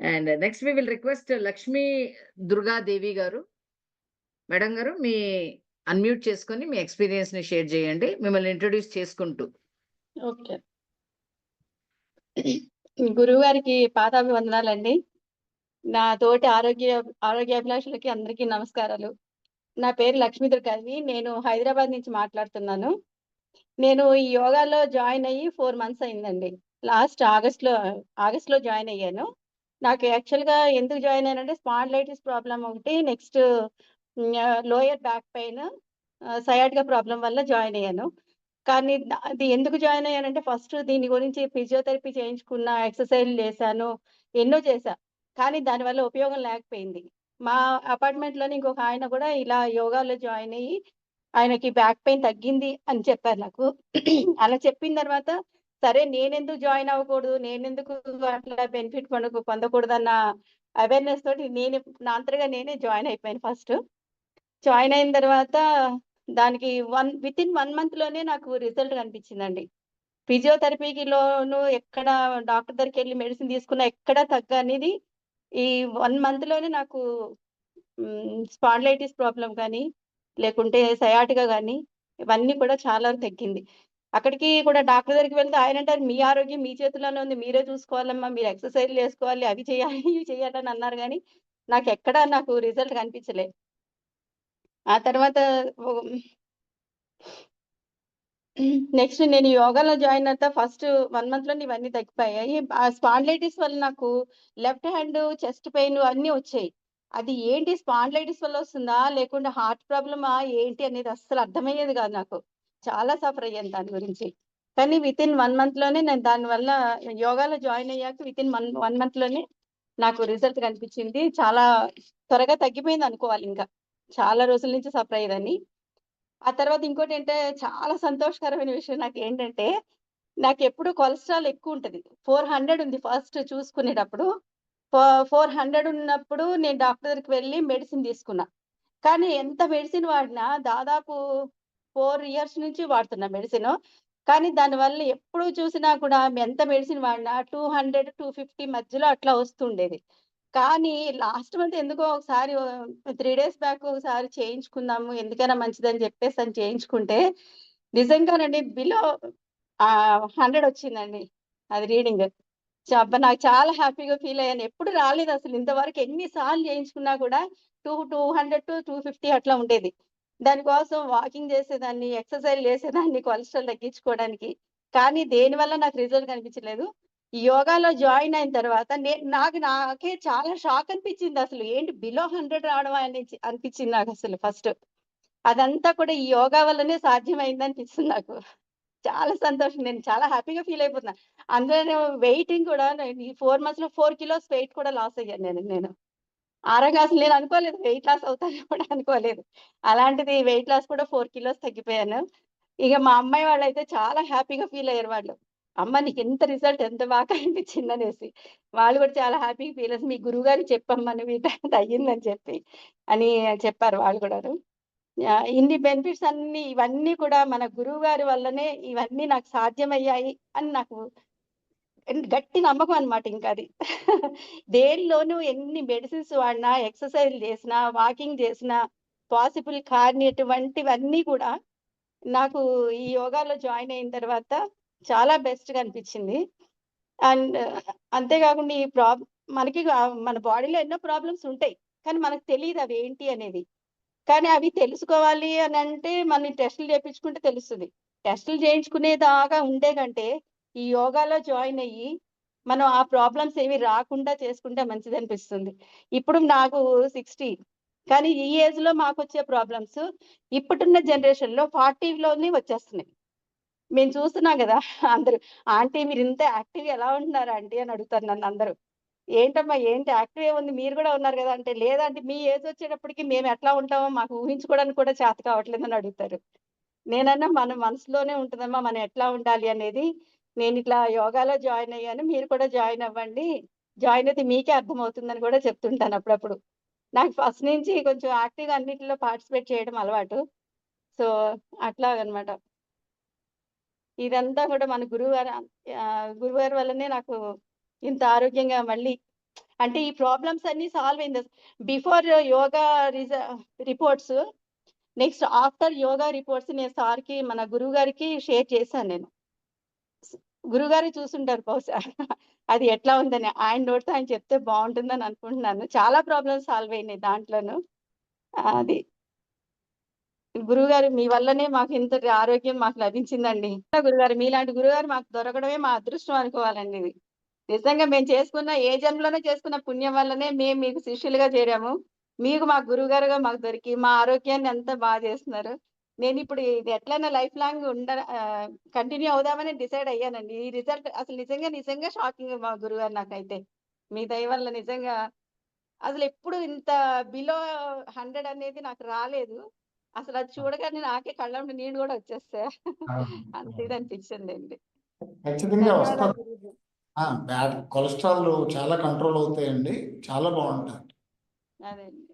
And next we will request Lakshmi Durgadevi garu madam garu me unmute చేసుకొని మీ ఎక్స్పీరియన్స్ని share చేయండి. మిమ్మల్ని introduce చేసుకుంటూ. ఓకే గురువు గారికి పాదాభివందనాలండి. నా తోటి ఆరోగ్య ఆరోగ్యాభిలాషులకి అందరికీ నమస్కారాలు. నా పేరు లక్ష్మీ దుర్గాదేవి నేను హైదరాబాద్ నుంచి మాట్లాడుతున్నాను. నేను ఈ యోగాలో జాయిన్ అయ్యి ఫోర్ మంత్స్ అయిందండి. లాస్ట్ ఆగస్ట్లో ఆగస్ట్లో జాయిన్ అయ్యాను. నాకు యాక్చువల్గా ఎందుకు జాయిన్ అయ్యానంటే స్పాండ్లైటిస్ ప్రాబ్లం ఒకటి next lower back pain sciatica problem వల్ల జాయిన్ అయ్యాను. కానీ అది ఎందుకు జాయిన్ అయ్యానంటే ఫస్ట్ దీని గురించి ఫిజియోథెరపీ చేయించుకున్న ఎక్సర్సైజ్ చేశాను ఎన్నో చేశా. కానీ దానివల్ల ఉపయోగం లేకపోయింది. మా అపార్ట్మెంట్లోని ఇంకొక ఆయన కూడా ఇలా యోగాలో జాయిన్ అయ్యి ఆయనకి బ్యాక్ పెయిన్ తగ్గింది అని చెప్పారు నాకు. అలా చెప్పిన తర్వాత సరే నేనెందుకు జాయిన్ అవ్వకూడదు? నేనెందుకు అట్లా బెనిఫిట్ పండుగ పొందకూడదు అన్న అవేర్నెస్ తోటి నేను నా అంతగా నేనే జాయిన్ అయిపోయాను ఫస్ట్. జాయిన్ అయిన తర్వాత దానికి వన్ విత్ ఇన్ వన్ మంత్లోనే నాకు రిజల్ట్ కనిపించిందండి. ఫిజియోథెరపీకి లోను ఎక్కడ డాక్టర్ దగ్గరికి వెళ్ళి మెడిసిన్ తీసుకున్నా ఎక్కడ తగ్గనిది ఈ వన్ మంత్లోనే నాకు స్పాండ్లైటిస్ ప్రాబ్లం కానీ లేకుంటే సయాటిగా కానీ ఇవన్నీ కూడా చాలా తగ్గింది. అక్కడికి కూడా డాక్టర్ దగ్గరికి వెళ్తే ఆయన అంటారు మీ ఆరోగ్యం మీ చేతిలోనే ఉంది మీరే చూసుకోవాలమ్మా మీరు ఎక్సర్సైజ్ చేసుకోవాలి అవి చేయాలి ఇవి అని అన్నారు. కానీ నాకు ఎక్కడా నాకు రిజల్ట్ కనిపించలేదు ఆ తర్వాత నెక్స్ట్ నేను యోగాలో జాయిన్ అవుతా ఫస్ట్ వన్ మంత్లో ఇవన్నీ తగ్గిపోయాయి. ఆ స్పాండ్లైటిస్ వల్ల నాకు లెఫ్ట్ హ్యాండ్ చెస్ట్ పెయిన్ అన్ని వచ్చాయి. అది ఏంటి స్పాండ్లైటిస్ వల్ల వస్తుందా లేకుంటే హార్ట్ ప్రాబ్లమా ఏంటి అనేది అస్సలు అర్థమయ్యేది కాదు నాకు. చాలా సఫర్ అయ్యాను దాని గురించి. కానీ విత్ ఇన్ వన్ మంత్లోనే నేను దాని వల్ల యోగాలో జాయిన్ అయ్యాక విత్ ఇన్ వన్ వన్ మంత్లోనే నాకు రిజల్ట్ కనిపించింది. చాలా త్వరగా తగ్గిపోయింది అనుకోవాలి ఇంకా. చాలా రోజుల నుంచి సఫర్ అయ్యేదని ఆ తర్వాత ఇంకోటి ఏంటంటే చాలా సంతోషకరమైన విషయం నాకు ఏంటంటే నాకు ఎప్పుడు కొలెస్ట్రాల్ ఎక్కువ ఉంటది. ఫోర్ హండ్రెడ్ ఉంది ఫస్ట్ చూసుకునేటప్పుడు. ఫోర్ హండ్రెడ్ ఉన్నప్పుడు నేను డాక్టర్ దగ్గరికి వెళ్ళి మెడిసిన్ తీసుకున్నా. కానీ ఎంత మెడిసిన్ వాడినా దాదాపు ఫోర్ ఇయర్స్ నుంచి వాడుతున్నా మెడిసిన్. కానీ దానివల్ల ఎప్పుడు చూసినా కూడా ఎంత మెడిసిన్ వాడినా టూ హండ్రెడ్ టూ ఫిఫ్టీ మధ్యలో అట్లా వస్తుండేది. కానీ లాస్ట్ మంత్ ఎందుకో ఒకసారి త్రీ డేస్ బ్యాక్ ఒకసారి చేయించుకుందాము ఎందుకైనా మంచిదని చెప్పేసి అని చేయించుకుంటే నిజంగానండి బిలో హండ్రెడ్ వచ్చిందండి అది రీడింగ్. అబ్బా నాకు చాలా హ్యాపీగా ఫీల్ అయ్యాను. ఎప్పుడు రాలేదు అసలు ఇంతవరకు ఎన్నిసార్లు చేయించుకున్నా కూడా two two hundred to two fifty అట్లా ఉండేది. దానికోసం వాకింగ్ చేసేదాన్ని ఎక్సర్సైజ్ చేసేదాన్ని కొలెస్ట్రాల్ తగ్గించుకోవడానికి. కానీ దేనివల్ల నాకు రిజల్ట్ కనిపించలేదు? యోగాలో జాయిన్ అయిన తర్వాత నేను నాకు నాకే చాలా షాక్ అనిపించింది అసలు. ఏంటి బిలో హండ్రెడ్ రావడం అని అనిపించింది నాకు అసలు ఫస్ట్ అదంతా కూడా ఈ యోగా వల్లనే సాధ్యమైంది అనిపిస్తుంది నాకు. చాలా సంతోషం. నేను చాలా హ్యాపీగా ఫీల్ అయిపోతున్నా. అందులో వెయిటింగ్ కూడా ఈ ఫోర్ మంత్స్లో ఫోర్ కిలోస్ వెయిట్ కూడా లాస్ అయ్యాను నేను నేను. ఆరోగ్య అసలు నేను అనుకోలేదు. వెయిట్ లాస్ అవుతానని కూడా అనుకోలేదు. అలాంటిది వెయిట్ లాస్ కూడా ఫోర్ కిలోస్ తగ్గిపోయాను. ఇక మా అమ్మాయి వాళ్ళు అయితే చాలా హ్యాపీగా ఫీల్ అయ్యారు వాళ్ళు. అమ్మ నీకు ఎంత రిజల్ట్ ఎంత బాగా అనిపించింది అనేసి. వాళ్ళు కూడా చాలా హ్యాపీగా ఫీల్ అయ్యారు. మీ గురువు గారు చెప్పమ్మా నువ్వు ఇట్లా అయ్యిందని చెప్పి అని చెప్పారు వాళ్ళు కూడా ఇన్ని బెనిఫిట్స్ అన్ని ఇవన్నీ కూడా మన గురువు గారి వల్లనే ఇవన్నీ నాకు సాధ్యమయ్యాయి అని నాకు గట్టి నమ్మకం అనమాట ఇంకా అది. దేనిలోనూ ఎన్ని మెడిసిన్స్ వాడినా ఎక్సర్సైజ్ చేసినా వాకింగ్ చేసినా పాసిబుల్ కానిటువంటివన్నీ కూడా నాకు ఈ యోగాలో జాయిన్ అయిన తర్వాత చాలా బెస్ట్గా అనిపించింది. అండ్ అంతేకాకుండా ఈ ప్రాబ్ మనకి మన బాడీలో ఎన్నో ప్రాబ్లమ్స్ ఉంటాయి. కానీ మనకు తెలియదు అవి ఏంటి అనేది. కానీ అవి తెలుసుకోవాలి అని అంటే మన టెస్టులు చేయించుకుంటే తెలుస్తుంది. టెస్టులు చేయించుకునేదాకా ఉండే కంటే ఈ యోగాలో జాయిన్ అయ్యి మనం ఆ ప్రాబ్లమ్స్ ఏవి రాకుండా చేసుకుంటే మంచిది అనిపిస్తుంది. ఇప్పుడు నాకు సిక్స్టీ కానీ ఈ ఏజ్లో మాకు వచ్చే ప్రాబ్లమ్స్ ఇప్పుడున్న జనరేషన్లో ఫార్టీ లోనే వచ్చేస్తున్నాయి. మేము చూస్తున్నాం కదా అందరూ ఆంటీ మీరు ఇంత యాక్టివ్ ఎలా ఉంటున్నారు ఆంటీ? అని అడుగుతారు నన్ను అందరూ. ఏంటమ్మా ఏంటి యాక్టివ్ ఉంది? మీరు కూడా ఉన్నారు కదా అంటే లేదంటే మీ ఏజ్ వచ్చేటప్పటికి మేము ఎట్లా ఉంటామో మాకు ఊహించుకోవడానికి కూడా చేత కావట్లేదు అని అడుగుతారు. నేనన్నా మన మనసులోనే ఉంటుందమ్మా మనం ఎట్లా ఉండాలి అనేది నేను ఇట్లా యోగాలో జాయిన్ అయ్యాను మీరు కూడా జాయిన్ అవ్వండి. జాయిన్ అయితే మీకే అర్థమవుతుందని కూడా చెప్తుంటాను అప్పుడప్పుడు. నాకు ఫస్ట్ నుంచి కొంచెం యాక్టివ్గా అన్నింటిలో పార్టిసిపేట్ చేయడం అలవాటు. సో అట్లాగనమాట. ఇదంతా కూడా మన గురువు గారు గురువు గారి వల్లనే నాకు ఇంత ఆరోగ్యంగా మళ్ళీ అంటే ఈ ప్రాబ్లమ్స్ అన్ని సాల్వ్ అయింది. Before yoga reports next after yoga reports నేను సార్కి మన గురువు గారికి షేర్ చేశాను నేను. గురుగారు చూసుంటారు బహుశా. అది ఎట్లా ఉందని. ఆయన నోటితో ఆయన చెప్తే బాగుంటుందని అనుకుంటున్నాను. చాలా ప్రాబ్లమ్స్ సాల్వ్ అయినాయి దాంట్లోను. అది. గురువుగారు మీ వల్లనే మాకు ఇంత ఆరోగ్యం మాకు లభించిందండి. గురుగారు మీలాంటి గురుగారు మాకు దొరకడమే మా అదృష్టం అనుకోవాలండి ఇది. నిజంగా మేము చేసుకున్న ఏ జన్మలోనే చేసుకున్న పుణ్యం వల్లనే మేము మీకు శిష్యులుగా చేరాము. మీకు మా గురువుగారుగా మాకు దొరికి మా ఆరోగ్యాన్ని అంతా బాగా చేస్తున్నారు. నేను ఇప్పుడు ఇది ఎట్లైనా లైఫ్ లాంగ్ ఉండ కంటిన్యూ అవుదామని డిసైడ్ అయ్యానండి. ఈ రిజల్ట్ అసలు నిజంగా నిజంగా షాకింగ్ మా గురుగారు నాకైతే. మీ దయ వల్ల నిజంగా అసలు ఎప్పుడు ఇంత బిలో హండ్రెడ్ అనేది నాకు రాలేదు. అసలు అది చూడగానే నాకే కళ్ళంటి నీళ్ళు కూడా వచ్చేస్తాయి. అంత ఇది అనిపించింది అండి ఖచ్చితంగా వస్తారు బ్యాడ్ కొలెస్ట్రాల్ చాలా కంట్రోల్ అవుతాయండి. చాలా బాగుంటాయి. అదే అండి.